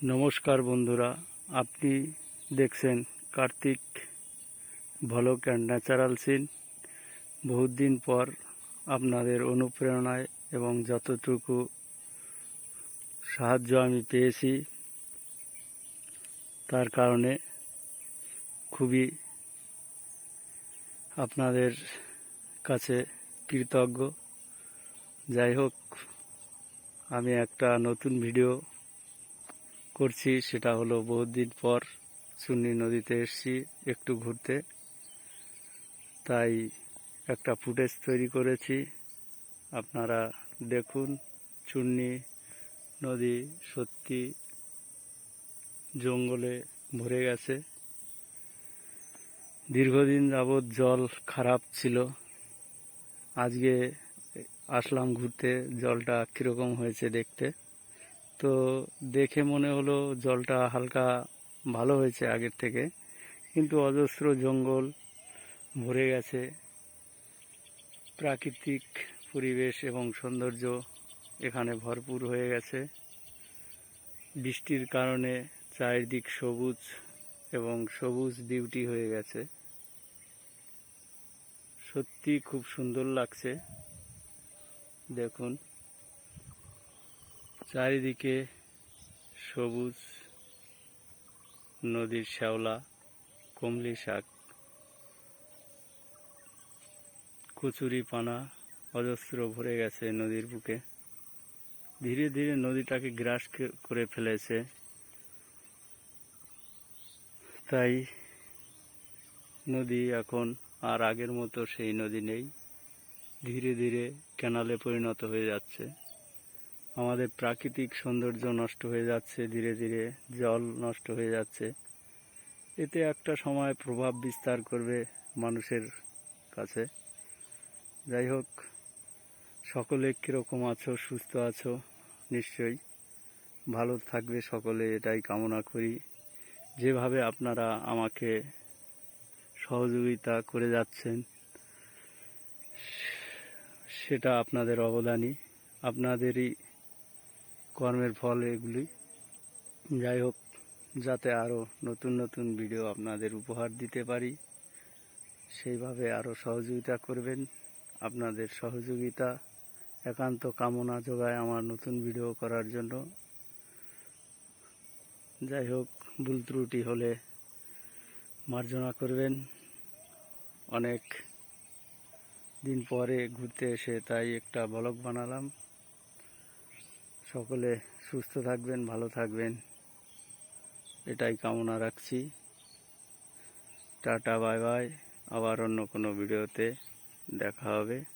নমস্কার বন্ধুরা, আপনি দেখছেন Kartik vlog and natural scene বহুত দিন পর আপনাদের অনুপ্রেরণায় এবং যতটুকু সাহায্য আমি পেয়েছি, তার কারণে খুবই আপনাদের কাছে কৃতজ্ঞ। যাই হোক, আমি একটা নতুন ভিডিও করছি, সেটা হলো বহুদিন পর চুন্নি নদীতে এসছি একটু ঘুরতে। তাই একটা ফুটেজ তৈরি করেছি। আপনারা দেখুন চুন্নি নদী সত্যি জঙ্গলে ভরে গেছে। দীর্ঘদিন যাবৎ জল খারাপ ছিল। আজকে আসলাম ঘুরতে, জলটা কীরকম হয়েছে দেখতে। তো দেখে মনে হলো জলটা হালকা ভালো হয়েছে আগের থেকে, কিন্তু অজস্র জঙ্গল ভরে গেছে। প্রাকৃতিক পরিবেশ এবং সৌন্দর্য এখানে ভরপুর হয়ে গেছে। বৃষ্টির কারণে চারিদিক সবুজ এবং সবুজ বিউটি হয়ে গেছে। সত্যি খুব সুন্দর লাগছে। দেখুন। চারিদিকে সবুজ নদীর শ্যাওলা, কমলি শাক, কচুরি পানা অজস্র ভরে গেছে নদীর বুকে। ধীরে ধীরে নদীটাকে গ্রাস করে ফেলেছে। তাই নদী এখন আর আগের মতো সেই নদী নেই। ধীরে ধীরে ক্যানালে পরিণত হয়ে যাচ্ছে। আমাদের প্রাকৃতিক সৌন্দর্য নষ্ট হয়ে যাচ্ছে, ধীরে ধীরে জল নষ্ট হয়ে যাচ্ছে। এতে একটা সময় প্রভাব বিস্তার করবে মানুষের কাছে। যাই হোক, সকলে কীরকম আছো, সুস্থ আছো? নিশ্চয়ই ভালো থাকবে সকলে, এটাই কামনা করি। যেভাবে আপনারা আমাকে সহযোগিতা করে যাচ্ছেন, সেটা আপনাদের অবদানই। আপনাদেরই কর্মের ফল এগুলি। যাই হোক, যাতে আরও নতুন নতুন ভিডিও আপনাদের উপহার দিতে পারি, সেইভাবে আরও সহযোগিতা করবেন। আপনাদের সহযোগিতা, একান্ত কামনা যোগায় আমার নতুন ভিডিও করার জন্য। যাই হোক, ভুল ত্রুটি হলে মার্জনা করবেন। অনেক দিন পরে ঘুরতে এসে তাই একটা ব্লগ বানালাম। সকলে সুস্থ থাকবেন, ভালো থাকবেন। এটাই কামনা রাখছি। Tata, bye bye. আবার অন্য কোনো ভিডিওতে দেখা হবে।